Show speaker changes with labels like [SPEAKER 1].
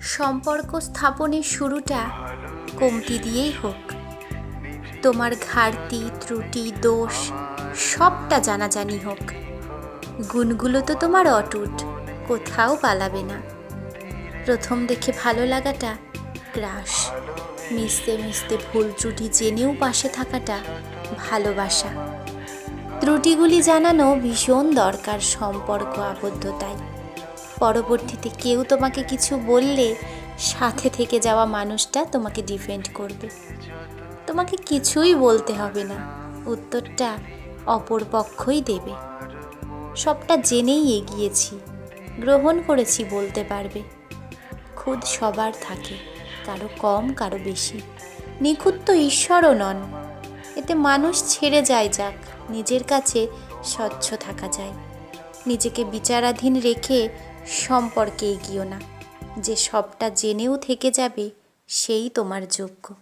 [SPEAKER 1] সম্পর্ক স্থাপনের শুরুটা কমতি দিয়েই হোক। তোমার ঘাটতি, ত্রুটি, দোষ সবটা জানাজানি হোক। গুণগুলো তো তোমার অটুট, কোথাও পালাবে না। প্রথম দেখে ভালো লাগাটা ক্রাশ মিশতে মিশতে ভুল ত্রুটি জেনেও পাশে থাকাটা ভালোবাসা। ত্রুটিগুলি জানানো ভীষণ দরকার সম্পর্ক, আবদ্ধতায়। পরবর্তীতে কেউ তোমাকে কিছু বললে, সাথে থেকে যাওয়া মানুষটা তোমাকে ডিফেন্ড করবে। তোমাকে কিছুই বলতে হবে না। উত্তরটা অপর পক্ষই দেবে। সবটা জেনেই এগিয়েছি। গ্রহণ করেছি বলতে পারবে। খুদ সবার থাকে, কারও কম, কারও বেশি। নিখুঁত তো ঈশ্বরও নন। এতে মানুষ ছেড়ে যায় যাক, নিজের কাছে স্বচ্ছ থাকা যায়। নিজেকে বিচারাধীন রেখে সম্পর্কে এগিও না। যে সবটা জেনেও থেকে যাবে সেই তোমার যোগ্য।